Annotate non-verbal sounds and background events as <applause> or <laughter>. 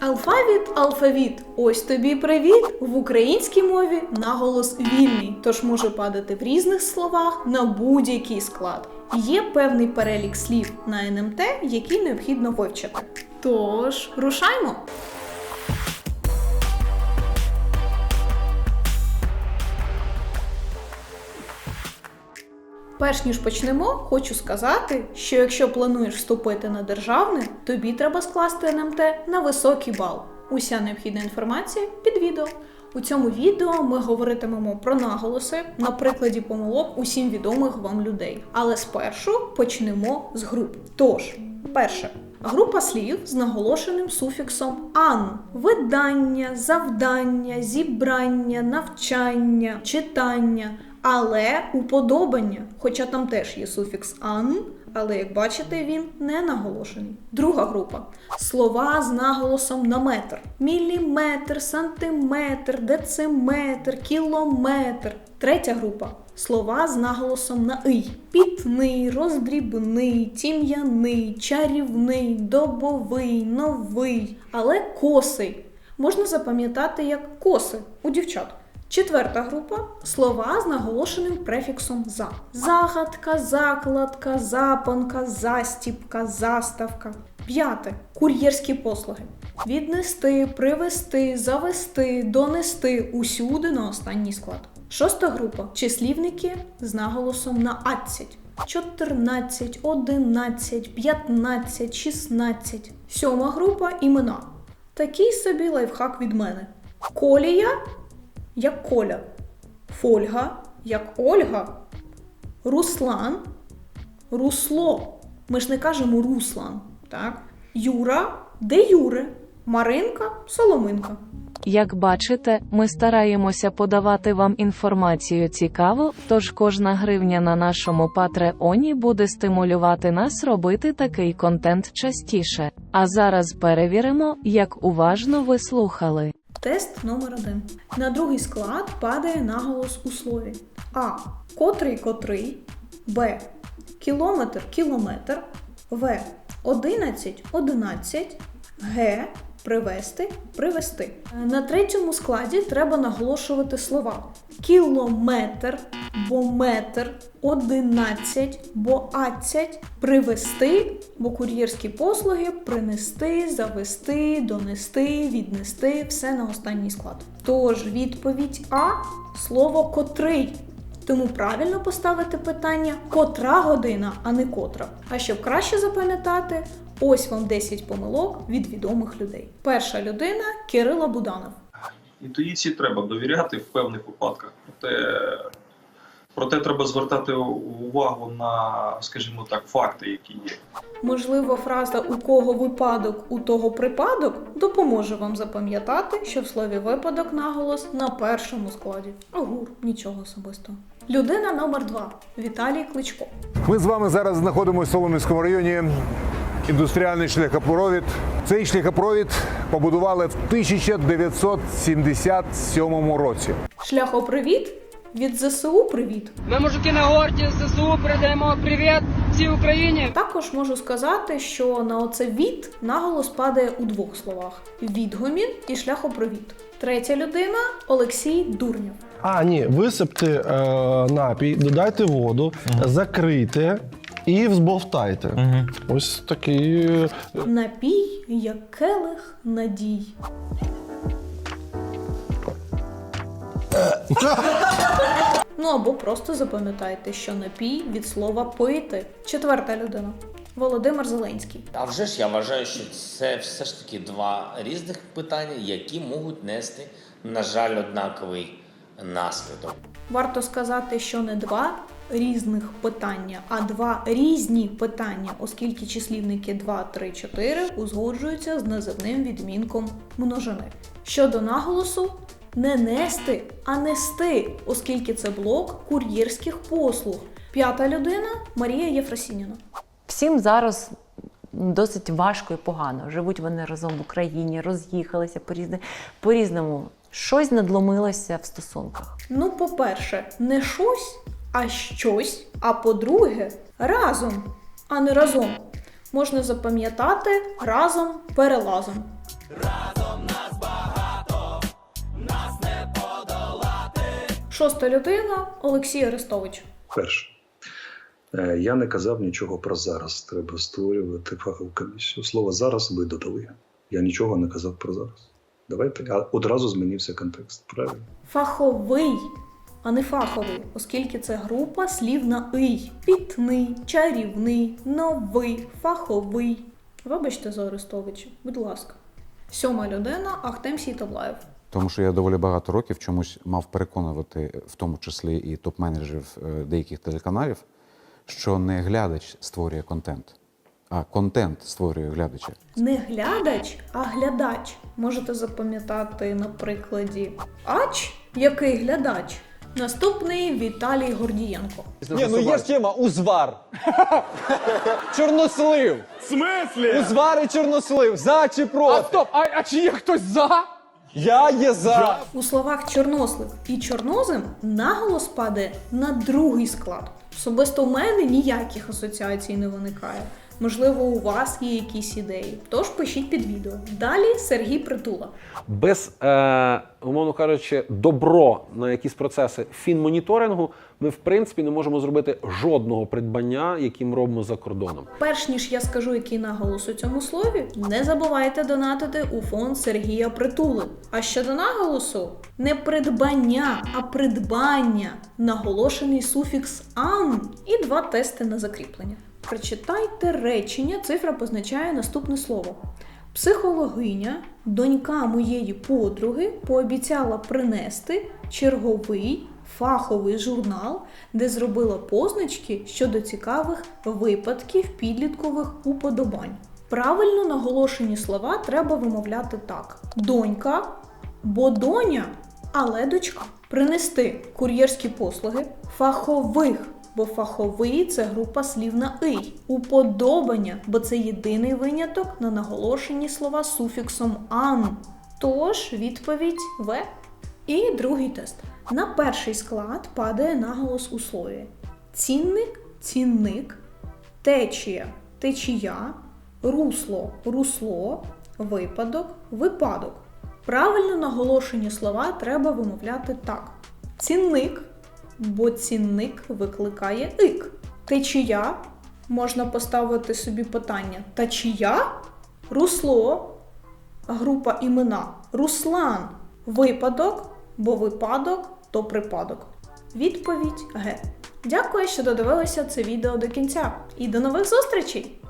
Алфавіт, алфавіт. Ось тобі привіт. В українській мові наголос вільний, тож може падати в різних словах на будь-який склад. Є певний перелік слів на НМТ, які необхідно вивчити. Тож, рушаймо! Перш ніж почнемо, хочу сказати, що якщо плануєш вступити на державне, тобі треба скласти НМТ на високий бал. Уся необхідна інформація під відео. У цьому відео ми говоритимемо про наголоси на прикладі помилок усім відомих вам людей. Але спершу почнемо з груп. Тож, перше. Група слів з наголошеним суфіксом ан: видання, завдання, зібрання, навчання, читання, але уподобання, хоча там теж є суфікс ан, але як бачите, він не наголошений. Друга група слова з наголосом на метр: міліметр, сантиметр, дециметр, кілометр. Третя група слова з наголосом на ий: пітний, роздрібний, тім'яний, чарівний, добовий, новий, але косий. Можна запам'ятати як коси у дівчат. Четверта група слова з наголошеним префіксом за. Загадка, закладка, запанка, застіпка, заставка. П'яте кур'єрські послуги. Віднести, привезти, завести, донести усюди на останній склад. Шоста група числівники з наголосом на адцять. 14, 11, 15, 16. Сьома група імена. Такий собі лайфхак від мене. Колія як Коля, Фольга як Ольга, Руслан, Русло. Ми ж не кажемо Руслан, так? Юра, де Юре, Маринка, Соломинка. Як бачите, ми стараємося подавати вам інформацію цікаво, тож кожна гривня на нашому патреоні буде стимулювати нас робити такий контент частіше. А зараз перевіримо, як уважно ви слухали. Тест номер один. На другий склад падає наголос у слові. А. Котрий котрий. Б. Кілометр кілометр. В. 11 11. Г. Привести привести. На третьому складі треба наголошувати слова: кілометр, бо метр, одинадцять, бо адцять, привести, бо кур'єрські послуги, принести, завести, донести, віднести все на останній склад. Тож відповідь А слово котрий. Тому правильно поставити питання котра година, а не котра. А щоб краще запам'ятати, ось вам 10 помилок від відомих людей. Перша людина Кирила Буданов. Інтуїції треба довіряти в певних випадках. Проте, проте треба звертати увагу на, скажімо так, факти, які є. Можливо, фраза у кого випадок, у того припадок допоможе вам запам'ятати, що в слові випадок наголос на першому складі. Агур, нічого особистого. Людина номер 2 Віталій Кличко. Ми з вами зараз знаходимося в Солом'янському районі. Індустріальний шляхопровід. Цей шляхопровід побудували в 1977 році. Шляхопривіт від ЗСУ Привіт. Ми, мужики на горді ЗСУ, передаємо привіт всій Україні. Також можу сказати, що на оце від наголос падає у двох словах: відгомін і шляхопровід. Третя людина Олексій Дурнєв. А, ні, висипте е, напій, додайте воду, закрийте і взбовтайте. Ось такий. е, Напій як келих надій. ну або просто запам'ятайте, що напій від слова пити. Четверта людина Володимир Зеленський. А вже ж я вважаю, що це все ж таки два різних питання, які можуть нести, на жаль, однаковий наслідок. Варто сказати, що не два різних питання, а два різні питання, оскільки числівники 2, 3, 4 узгоджуються з називним відмінком множини. Щодо наголосу, не нести, а нести, оскільки це блок кур'єрських послуг. П'ята людина Марія Єфросініна. Всім зараз досить важко і погано. Живуть вони разом в Україні, роз'їхалися по різне- по-різному. Щось надломилося в стосунках. Ну, по-перше, не щось, а щось, а по-друге, разом, а не разом. Можна запам'ятати разом перелазом. Разом нас багато, нас не подолати. Шоста людина Олексій Арестович. Перше. Е, я не казав нічого про зараз. Треба створювати фахову комісію. Слово зараз ви додали. Я нічого не казав про зараз. Давайте а одразу змінився контекст. Правильно? Фаховий а не фаховий, оскільки це група слів на ий. Пітний, чарівний, новий, фаховий. Вибачте за Арестовича, будь ласка. Сьома людина Ахтем Сітаблаєв. Тому що я доволі багато років чомусь мав переконувати, в тому числі і топ-менеджерів е, деяких телеканалів, що не глядач створює контент, а контент створює глядача. Не глядач, а глядач. Можете запам'ятати на прикладі Ач, який глядач. Наступний Віталій Гордієнко. Ні, ну є ж тема узвар. <laughs> чорнослив. В смислі? Узвар і чорнослив. За чи проти? А стоп, а, а чи є хтось за? Я є за. У словах чорнослив і чорнозем наголос падає на другий склад. Особисто в мене ніяких асоціацій не виникає. Можливо, у вас є якісь ідеї. Тож пишіть під відео. Далі Сергій Притула. без, е, умовно кажучи, добро на якісь процеси фінмоніторингу, ми в принципі не можемо зробити жодного придбання, які ми робимо за кордоном. Перш ніж я скажу, який наголос у цьому слові, не забувайте донатити у фонд Сергія Притули. А щодо наголосу, не придбання, а придбання. Наголошений суфікс ан і два тести на закріплення. Прочитайте речення, цифра позначає наступне слово. Психологиня, донька моєї подруги, пообіцяла принести черговий фаховий журнал, де зробила позначки щодо цікавих випадків підліткових уподобань. Правильно наголошені слова треба вимовляти так: донька, бо доня, але дочка. Принести кур'єрські послуги фахових, бо фаховий це група слів на ий. Уподобання, бо це єдиний виняток на наголошені слова з суфіксом ан. Тож відповідь В. І другий тест. На перший склад падає наголос у слові: цінник, цінник, течія, течія, русло, русло, випадок, випадок. Правильно наголошені слова треба вимовляти так: цінник, бо цінник викликає ик. Течія можна поставити собі питання: та чия? Русло, група імена Руслан. Випадок, бо випадок то припадок. Відповідь Г. Дякую, що додивилися це відео до кінця. І до нових зустрічей!